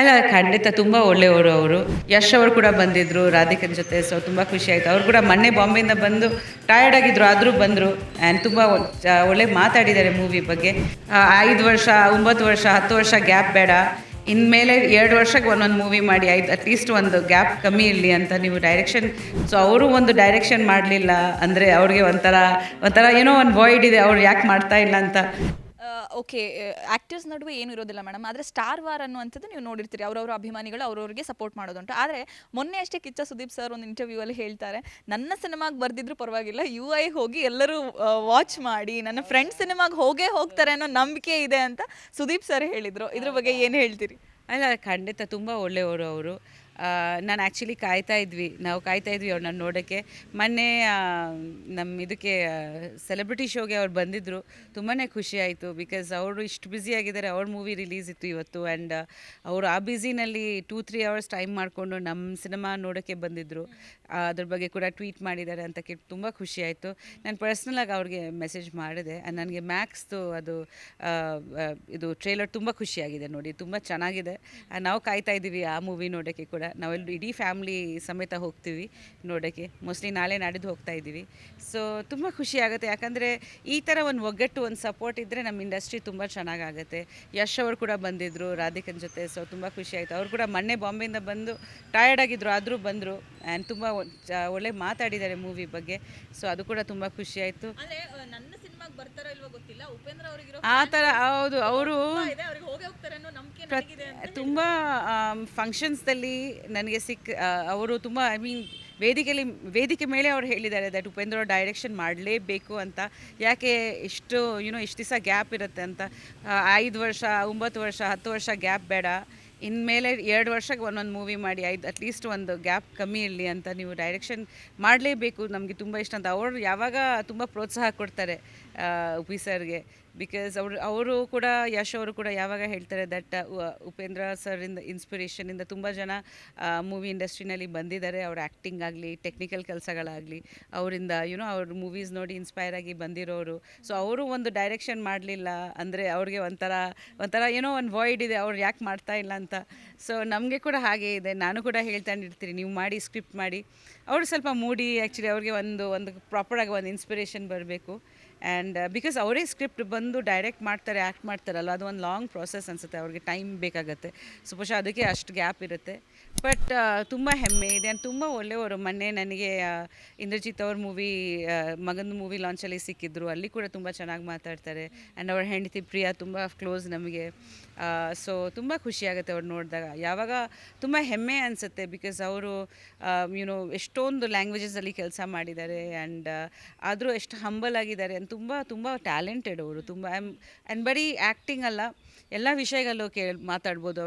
ಅಲ್ಲ, ಖಂಡಿತ ತುಂಬ ಒಳ್ಳೆಯವರು ಅವರು. ಯಶ್ ಅವರು ಕೂಡ ಬಂದಿದ್ದರು ರಾಧಿಕನ್ ಜೊತೆ ಸೊ ತುಂಬ ಖುಷಿ ಆಯಿತು. ಅವರು ಕೂಡ ಮೊನ್ನೆ ಬಾಂಬೆಯಿಂದ ಬಂದು ಟಯರ್ಡ್ ಆಗಿದ್ರು, ಆದರೂ ಬಂದರು. ಆ್ಯಂಡ್ ತುಂಬ ಒಳ್ಳೆ ಮಾತಾಡಿದ್ದಾರೆ ಮೂವಿ ಬಗ್ಗೆ. ಐದು ವರ್ಷ, ಒಂಬತ್ತು ವರ್ಷ, ಹತ್ತು ವರ್ಷ ಗ್ಯಾಪ್ ಬೇಡ. ಇನ್ಮೇಲೆ ಎರಡು ವರ್ಷಕ್ಕೆ ಒಂದೊಂದು ಮೂವಿ ಮಾಡಿ, ಐದು ಅಟ್ಲೀಸ್ಟ್ ಒಂದು ಗ್ಯಾಪ್ ಕಮ್ಮಿ ಇರಲಿ ಅಂತ ನೀವು ಡೈರೆಕ್ಷನ್ ಸೊ ಅವರು ಒಂದು ಡೈರೆಕ್ಷನ್ ಮಾಡಲಿಲ್ಲ ಅಂದರೆ ಅವ್ರಿಗೆ ಒಂಥರ ಒಂಥರ ಏನೋ ಒಂದು ವಾಯ್ಡ್ ಇದೆ, ಅವ್ರು ಯಾಕೆ ಮಾಡ್ತಾ ಇಲ್ಲ ಅಂತ. ಓಕೆ ಆಕ್ಟರ್ಸ್ ನಡುವೆ ಏನು ಇರೋದಿಲ್ಲ ಮೇಡಮ್. ಆದರೆ ಸ್ಟಾರ್ ವಾರ್ ಅನ್ನುವಂಥದ್ದು ನೀವು ನೋಡಿರ್ತೀರಿ. ಅವರವರ ಅಭಿಮಾನಿಗಳು ಅವ್ರವ್ರಿಗೆ ಸಪೋರ್ಟ್ ಮಾಡೋದುಂಟು. ಆದರೆ ಮೊನ್ನೆ ಅಷ್ಟೇ ಕಿಚ್ಚ ಸುದೀಪ್ ಸರ್ ಒಂದು ಇಂಟರ್ವ್ಯೂ ಅಲ್ಲಿ ಹೇಳ್ತಾರೆ ನನ್ನ ಸಿನಿಮಾಗೆ ಬರ್ದಿದ್ರು ಪರವಾಗಿಲ್ಲ. ಯು ಐ ಹೋಗಿ ಎಲ್ಲರೂ ವಾಚ್ ಮಾಡಿ. ನನ್ನ ಫ್ರೆಂಡ್ ಸಿನಿಮಾಗೆ ಹೋಗೇ ಹೋಗ್ತಾರೆ ಅನ್ನೋ ನಂಬಿಕೆ ಇದೆ ಅಂತ ಸುದೀಪ್ ಸರ್ ಹೇಳಿದರು. ಇದ್ರ ಬಗ್ಗೆ ಏನು ಹೇಳ್ತೀರಿ? ಅಲ್ಲ ಖಂಡಿತ ತುಂಬ ಒಳ್ಳೆಯವರು ಅವರು. ನಾನು ಆ್ಯಕ್ಚುಲಿ ಕಾಯ್ತಾ ಇದ್ವಿ. ನಾವು ಕಾಯ್ತಾ ಇದ್ವಿ ಅವ್ರನ್ನ ನೋಡೋಕ್ಕೆ. ಮೊನ್ನೆ ನಮ್ಮ ಇದಕ್ಕೆ ಸೆಲೆಬ್ರಿಟಿ ಶೋಗೆ ಅವ್ರು ಬಂದಿದ್ದರು ತುಂಬಾ ಖುಷಿ ಆಯಿತು ಬಿಕಾಸ್ ಅವರು ಇಷ್ಟು ಬ್ಯುಸಿ ಆಗಿದ್ದಾರೆ. ಅವ್ರ ಮೂವಿ ರಿಲೀಸ್ ಇತ್ತು ಇವತ್ತು ಆ್ಯಂಡ್ ಅವರು ಆ ಬ್ಯುಸಿನಲ್ಲಿ ಟೂ ತ್ರೀ ಅವರ್ಸ್ ಟೈಮ್ ಮಾಡಿಕೊಂಡು ನಮ್ಮ ಸಿನಿಮಾ ನೋಡೋಕ್ಕೆ ಬಂದಿದ್ದರು ಅದ್ರ ಬಗ್ಗೆ ಕೂಡ ಟ್ವೀಟ್ ಮಾಡಿದ್ದಾರೆ ಅಂತ ಕೇಳಿ ತುಂಬ ಖುಷಿ ಆಯಿತು. ನಾನು ಪರ್ಸ್ನಲಾಗಿ ಅವ್ರಿಗೆ ಮೆಸೇಜ್ ಮಾಡಿದೆ. ನನಗೆ ಮ್ಯಾಕ್ಸ್ದು ಅದು ಇದು ಟ್ರೇಲರ್ ತುಂಬ ಖುಷಿಯಾಗಿದೆ ನೋಡಿ. ತುಂಬ ಚೆನ್ನಾಗಿದೆ. ನಾವು ಕಾಯ್ತಾ ಇದ್ದೀವಿ ಆ ಮೂವಿ ನೋಡೋಕ್ಕೆ ಕೂಡ. ನಾವೆಲ್ಲರೂ ಇಡೀ ಫ್ಯಾಮ್ಲಿ ಸಮೇತ ಹೋಗ್ತೀವಿ ನೋಡೋಕ್ಕೆ. ಮೋಸ್ಟ್ಲಿ ನಾಳೆ ನಾಡಿದ್ದು ಹೋಗ್ತಾ ಇದ್ದೀವಿ. ಸೊ ತುಂಬ ಖುಷಿ ಆಗುತ್ತೆ. ಯಾಕಂದರೆ ಈ ಥರ ಒಂದು ಒಗ್ಗಟ್ಟು ಒಂದು ಸಪೋರ್ಟ್ ಇದ್ದರೆ ನಮ್ಮ ಇಂಡಸ್ಟ್ರಿ ತುಂಬ ಚೆನ್ನಾಗಾಗುತ್ತೆ. ಯಶ್ ಅವರು ಕೂಡ ಬಂದಿದ್ದರು ರಾಧಿಕನ್ ಜೊತೆ ಸೊ ತುಂಬ ಖುಷಿ ಆಯಿತು. ಅವ್ರು ಕೂಡ ಮೊನ್ನೆ ಬಾಂಬೆಯಿಂದ ಬಂದು ಟಯರ್ಡ್ ಆಗಿದ್ರು ಆದರೂ ಬಂದರು. ಆ್ಯಂಡ್ ತುಂಬ ಒಳ್ಳೆ ಮಾತಾಡಿದ್ದಾರೆ ಮೂವಿ ಬಗ್ಗೆ. ಸೊ ಅದು ಕೂಡ ತುಂಬ ಖುಷಿ ಆಯಿತು. ಆ ಥರ ಹೌದು. ಅವರು ಪ್ರತ್- ತುಂಬ ಫಂಕ್ಷನ್ಸ್ದಲ್ಲಿ ನನಗೆ ಸಿಕ್ ಅವರು ತುಂಬ ಐ ಮೀನ್ ವೇದಿಕೆಯಲ್ಲಿ ವೇದಿಕೆ ಮೇಲೆ ಅವ್ರು ಹೇಳಿದ್ದಾರೆ ದಟ್ ಉಪೇಂದ್ರ ಡೈರೆಕ್ಷನ್ ಮಾಡಲೇಬೇಕು ಅಂತ. ಯಾಕೆ ಇಷ್ಟು ಯುನೋ ಇಷ್ಟು ದಿವಸ ಗ್ಯಾಪ್ ಇರುತ್ತೆ ಅಂತ. ಐದು ವರ್ಷ, ಒಂಬತ್ತು ವರ್ಷ, ಹತ್ತು ವರ್ಷ ಗ್ಯಾಪ್ ಬೇಡ. ಇನ್ಮೇಲೆ ಎರಡು ವರ್ಷಕ್ಕೆ ಒಂದೊಂದು ಮೂವಿ ಮಾಡಿ ಐದು ಅಟ್ಲೀಸ್ಟ್ ಒಂದು ಗ್ಯಾಪ್ ಕಮ್ಮಿ ಇರಲಿ ಅಂತ ನೀವು ಡೈರೆಕ್ಷನ್ ಮಾಡಲೇಬೇಕು. ನಮಗೆ ತುಂಬ ಇಷ್ಟ ಅಂತ. ಅವರು ಯಾವಾಗ ತುಂಬ ಪ್ರೋತ್ಸಾಹ ಕೊಡ್ತಾರೆ ಉಪಿ ಸರ್ಗೆ. ಬಿಕಾಸ್ ಅವರು ಅವರು ಕೂಡ, ಯಶ್ ಅವರು ಕೂಡ ಯಾವಾಗ ಹೇಳ್ತಾರೆ ದಟ್ ಉಪೇಂದ್ರ ಸರಿಂದ ಇನ್ಸ್ಪಿರೇಷನಿಂದ ತುಂಬ ಜನ ಮೂವಿ ಇಂಡಸ್ಟ್ರಿನಲ್ಲಿ ಬಂದಿದ್ದಾರೆ. ಅವ್ರ ಆ್ಯಕ್ಟಿಂಗ್ ಆಗಲಿ ಟೆಕ್ನಿಕಲ್ ಕೆಲಸಗಳಾಗಲಿ, ಅವರಿಂದ ಯುನೋ ಅವ್ರ ಮೂವೀಸ್ ನೋಡಿ ಇನ್ಸ್ಪೈರ್ ಆಗಿ ಬಂದಿರೋರು. ಸೊ ಅವರು ಒಂದು ಡೈರೆಕ್ಷನ್ ಮಾಡಲಿಲ್ಲ ಅಂದರೆ ಅವ್ರಿಗೆ ಒಂಥರ ಒಂಥರ ಏನೋ ಒಂದು ವಾಯ್ಡ್ ಇದೆ. ಅವ್ರು ಯಾಕೆ ಮಾಡ್ತಾ ಇಲ್ಲ ಅಂತ ಸೊ ನಮಗೆ ಕೂಡ ಹಾಗೆ ಇದೆ. ನಾನು ಕೂಡ ಹೇಳ್ತಾನಿರ್ತೀನಿ ನೀವು ಮಾಡಿ ಸ್ಕ್ರಿಪ್ಟ್ ಮಾಡಿ. ಅವರು ಸ್ವಲ್ಪ ಮೂಡಿ ಆ್ಯಕ್ಚುಲಿ ಅವ್ರಿಗೆ ಒಂದು ಒಂದು ಪ್ರಾಪರಾಗಿ ಒಂದು ಇನ್ಸ್ಪಿರೇಷನ್ ಬರಬೇಕು. ಆ್ಯಂಡ್ ಬಿಕಾಸ್ ಅವರೇ ಸ್ಕ್ರಿಪ್ಟ್ ಬಂದು ಡೈರೆಕ್ಟ್ ಮಾಡ್ತಾರೆ ಆ್ಯಕ್ಟ್ ಮಾಡ್ತಾರಲ್ಲ ಅದು ಒಂದು ಲಾಂಗ್ ಪ್ರಾಸೆಸ್ ಅನಿಸುತ್ತೆ. ಅವ್ರಿಗೆ ಟೈಮ್ ಬೇಕಾಗುತ್ತೆ. ಸೊ ಬಹುಶಃ ಅದಕ್ಕೆ ಅಷ್ಟು ಗ್ಯಾಪ್ ಇರುತ್ತೆ. ಬಟ್ ತುಂಬ ಹೆಮ್ಮೆ ಇದೆ. ಆ್ಯಂಡ್ ತುಂಬ ಒಳ್ಳೆಯವರು. ಮೊನ್ನೆ ನನಗೆ ಆ, ಇಂದ್ರಜಿತ್ ಅವ್ರ ಮೂವಿ ಮಗನ ಮೂವಿ ಲಾಂಚಲ್ಲಿ ಸಿಕ್ಕಿದ್ರು. ಅಲ್ಲಿ ಕೂಡ ತುಂಬ ಚೆನ್ನಾಗಿ ಮಾತಾಡ್ತಾರೆ. ಆ್ಯಂಡ್ ಅವ್ರ ಹೆಂಡತಿ ಪ್ರಿಯಾ ತುಂಬ ಕ್ಲೋಸ್ ನಮಗೆ. ಸೊ ತುಂಬ ಖುಷಿಯಾಗುತ್ತೆ ಅವ್ರು ನೋಡಿದಾಗ. ಯಾವಾಗ ತುಂಬ ಹೆಮ್ಮೆ ಅನಿಸುತ್ತೆ ಬಿಕಾಸ್ ಅವರು ಯುನೋ ಎಷ್ಟೊಂದು ಲ್ಯಾಂಗ್ವೇಜಸಲ್ಲಿ ಕೆಲಸ ಮಾಡಿದ್ದಾರೆ ಆ್ಯಂಡ್ ಆದರೂ ಎಷ್ಟು ಹಂಬಲ್ ಆಗಿದ್ದಾರೆ ಅಂತ ತುಂಬ ತುಂಬ ಟ್ಯಾಲೆಂಟೆಡ್ ಅವರು. ತುಂಬ ಆ್ಯಂಡ್ ಬರೀ ಆ್ಯಕ್ಟಿಂಗ್ ಅಲ್ಲ, ಎಲ್ಲ ವಿಷಯಗಳಲ್ಲೂ ಕೇಳಿ, ಮಾತಾಡ್ಬೋದು